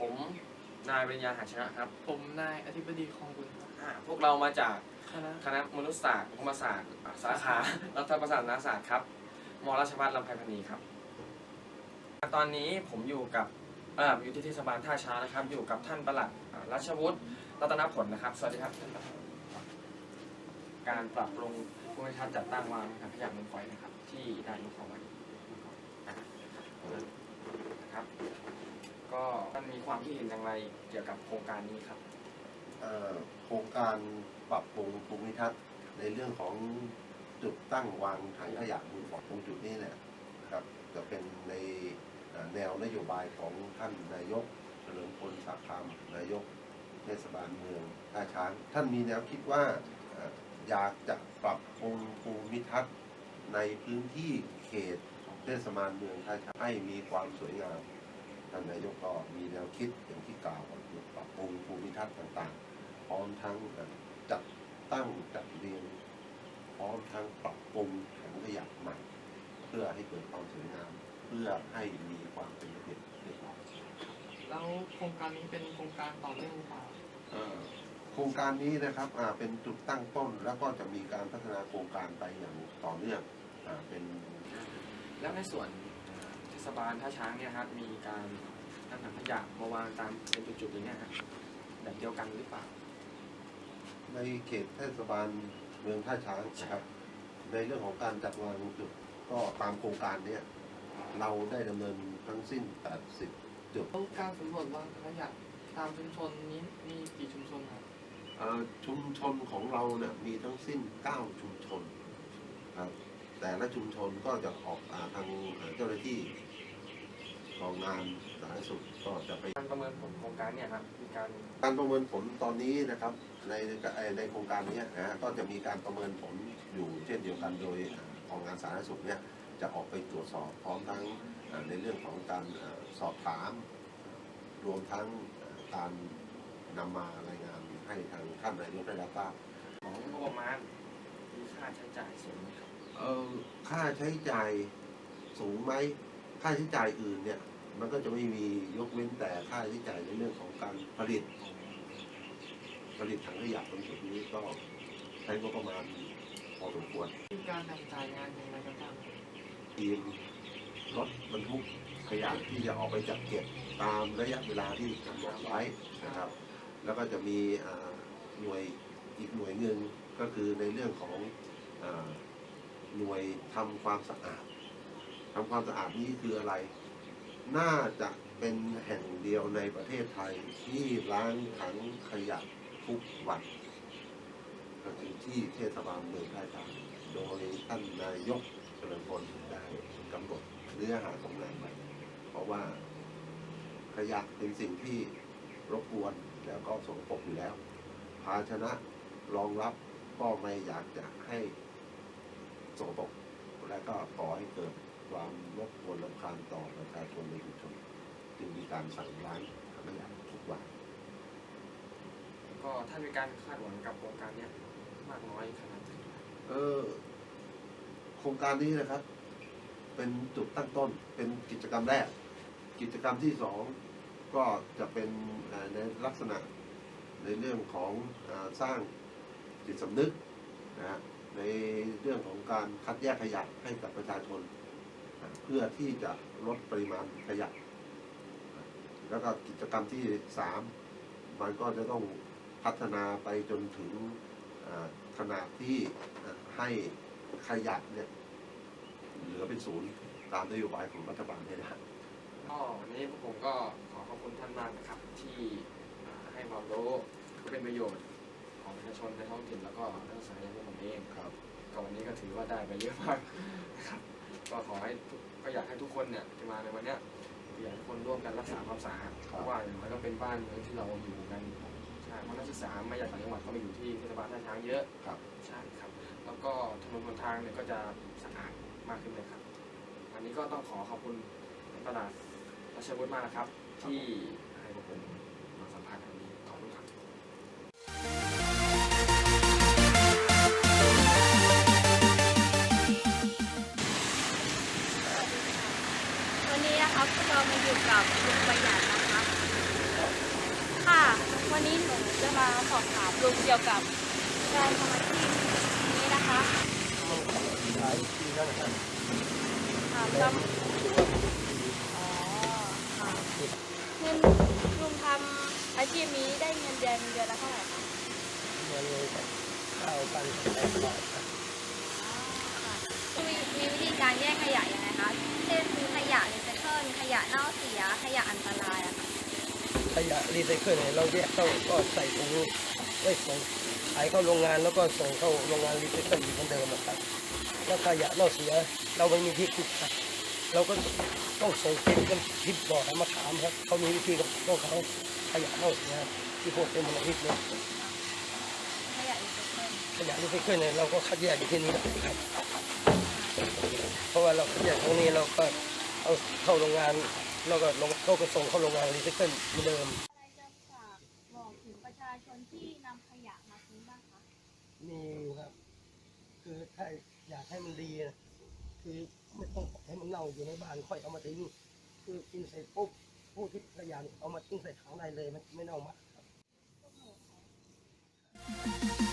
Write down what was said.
ญาหาชนะครับ ผมนายอธิบดีคลองบุญครับอ่าพวกเรามาจากคณะคณะมนุษยศาสตร์คมศาสตร์อ่าสาขารัฐประศาสนศาสตร์ครับมราชภัฏลำไพพณีครับ ตอนนี้ผมอยู่กับเอ่ออยู่ที่เทศบาลท่าช้างนะครับ อยู่กับท่านประหลัดอ่ารัชวุฒิรัตนผลนะครับ สวัสดีครับท่านประหลัดการปรับปรุงภูมิทัศน์จัดตั้งวางถังขยะมูลฝอยนะครับ ที่ได้ยกเข้าไว้นะครับ ก็ท่าน มีความคิดเห็นอย่างไรเกี่ยวกับโครงการนี้ครับ เอ่อโครงการปรับปรุงภูมิทัศน์ในเรื่องของจุดตั้งวางถังขยะมูลฝอยตรงจุดนี้เนี่ยนะครับจะเป็นในเอ่อแนวนโยบายของท่านนายกเฉลิมพลศักดิ์คำนายกเทศบาลเมืองท่าช้าง ท่านมีแนวคิดว่าเอ่ออยากจะปรับปรุงภูมิทัศน์ในพื้นที่เขตเทศบาลเมืองท่าช้างให้มีความสวยงาม ท่านนายกก็มีแนวคิดอย่างที่กล่าวก็คือปรับปรุงภูมิทัศน์ต่างๆ พร้อมทั้งจัดตั้งจัดเรียงพร้อมทั้งปรับปรุงถังขยะใหม่ เพื่อให้เกิดความสวยงาม เพื่อให้มีความเป็นระเบียบเรียบร้อยแล้วโครงการนี้เป็นโครงการต่อเนื่องหรือเปล่าโครงการนี้นะครับอ่าเป็นจุดตั้งต้นแล้วก็จะมีการพัฒนาโครงการไปอย่างต่อเนื่องอ่าเป็นแล้วในส่วน ศบาลท่าช้างเนี่ยครับมีการนำถังขยะมาวางตามเป็นจุดๆอย่างเงี้ยครับแบบเดียวกันหรือเปล่า ในเขตเทศบาลเมืองท่าช้างนะครับ ในเรื่องของการจัดวางจุดก็ตามโครงการเนี้ยเราได้ดำเนินทั้งสิ้น 80 จุด แล้วการสำรวจวางถังขยะตามชุมชนนี้มีกี่ชุมชนครับเอ่อชุมชนของเราเนี่ยมีทั้งสิ้น 9 ชุมชนครับแต่ละชุมชนก็จะออกอาทางเจ้าหน้าที่ ของงานสาธารณสุขก็จะไปการประเมินผลโครงการเนี่ยครับมีการการประเมินผลตอนนี้นะครับในในในโครงการนี้นะฮะก็จะมีการประเมินผลอยู่เช่นเดียวกันโดยของงานสาธารณสุขเนี่ยจะออกไปตรวจสอบพร้อมทั้งเอ่อในเรื่องของการเอ่อสอบถาม รวมทั้งเอ่อการนำมารายงานให้ทางท่านนายกได้รับทราบของงบประมาณมีค่าใช้จ่ายสูงไหมครับเอ่อค่าใช้จ่ายสูงไหมค่าใช้จ่ายอื่นเนี่ย มันก็จะไม่มียกเว้นแต่ค่าใช้จ่ายในเรื่องของการผลิต ผลิตถังขยะตรงจุดนี้ก็ใช้งบประมาณพอสมควรมีการแบ่งจ่ายงานอย่างไรกันบ้างทีมรถบรรทุกขยะที่จะออกไปจัดเก็บตามระยะเวลาที่กำหนดไว้นะครับ แล้วก็จะมีอ่าหน่วยอีกหน่วยหนึ่งก็คือในเรื่องของอาหน่วยทำความสะอาดทำความสะอาดนี้คืออะไร น่าจะเป็นแห่งเดียวในประเทศไทยที่ล้างถังขยะทุกวันก็คือที่เทศบาลเมืองท่าช้างโดยท่านนายกเฉลิมพลได้กำหนดเนื้อหาของงานไว้เพราะว่าขยะเป็นสิ่งที่รบกวนแล้วก็สกปรกอยู่แล้ว ภาชนะรองรับก็ไม่อยากจะให้สกปรกและก็ก่อให้เกิด ความรบกวนรำคาญต่อประชาชนในชุมชนจึงมีการสั่งล้างถังขยะทุกวันก็ท่านมีการคาดหวังกับโครงการเนี้ยมากน้อยขนาดไหนเออโครงการนี้นะครับ เป็นจุดตั้งต้นเป็นกิจกรรมแรก กิจกรรมที่สองก็จะเป็นเอ่อในลักษณะในเรื่องของอาสร้างจิตสำนึกนะฮะในเรื่องของการคัดแยกขยะให้กับประชาชนอ่า เพื่อที่จะลดปริมาณขยะแล้วก็กิจกรรมที่สามมันก็จะต้องพัฒนาไปจนถึงขนาดที่ให้ขยะเนี่ยเหลือเป็นศูนย์ตามนโยบายของรัฐบาลให้ได้ก็วันนี้พวกผมก็ขอขอบคุณท่านมากนะครับ ที่ให้ความรู้เป็นประโยชน์ของประชาชนในท้องถิ่นแล้วก็นักศึกษาอย่างพวกผมเองครับก็วันนี้ก็ถือว่าได้ไปเยอะมากครับ ก็ขอให้ทุกก็อยากให้ทุกคนเนี่ยที่มาในวันเนี้ยอยากให้ทุกคนร่วมกันรักษาความสะอาดเพราะว่าอย่างน้อยก็เป็นบ้านเมืองที่เราอยู่กันใช่เพราะนักศึกษามาจากต่างจังหวัดก็มาอยู่ที่เทศบาลท่าช้างเยอะครับใช่ครับ แล้วก็ถนนหนทางเนี่ยก็จะสะอาดมากขึ้นเลยครับวันนี้ก็ต้องขอขอบคุณท่านประหลัดรัชวุฒิมากนะครับ ที่ให้พวกผม วันนี้นะครับพวกเรามาอยู่กับลุงประหยัดนะครับค่ะวันนี้หนูจะมาสอบถามลุงเกี่ยวกับการทำอาชีพนี้นะคะหลายปีแล้วนะครับถามลำอ๋อค่ะเงินลุงทำอาชีพนี้ได้เงินเดือนเดือนละเท่าไหร่คะเงินเลยเก้าพันแปดบาทครับมีมีวิธีการแยกขยะยังไงคะ เช่น รีไซเคิลเนี่ยเราแยกเข้าก็ใส่ถุงไว้ส่งขายเข้าโรงงานแล้วก็ส่งเข้าโรงงานรีไซเคิลอีกเหมือนเดิมอะครับแล้วขยะเราเสียเราไม่มีที่เก็บครับเราก็ต้องส่งเก็บกันทิพบ่อให้มาถามครับเขามีวิธีกับพวกเขาขยะเราเสียที่พวกเป็นมลพิษเนี่ยขยะรีไซเคิลขยะรีไซเคิลเนี่ยเราก็คัดแยกอยู่ที่นี่นะครับเพราะว่าเราคัดแยกตรงนี้เราก็เอาเข้าโรงงานเราก็ลงเขาก็ส่งเข้าโรงงานรีไซเคิลเหมือนเดิม อะไรจะฝากบอกถึงประชาชนที่นำขยะมาทิ้งบ้างคะ มีอยู่ครับ คือถ้า อยากให้มันดีนะคือไม่ต้องให้มันเน่าอยู่ในบ้านค่อยเอามาทิ้งคือกินเสร็จปุ๊บผู้ที่ขยันเอามาทิ้งใส่ถังได้เลยมันไม่เน่ามากครับ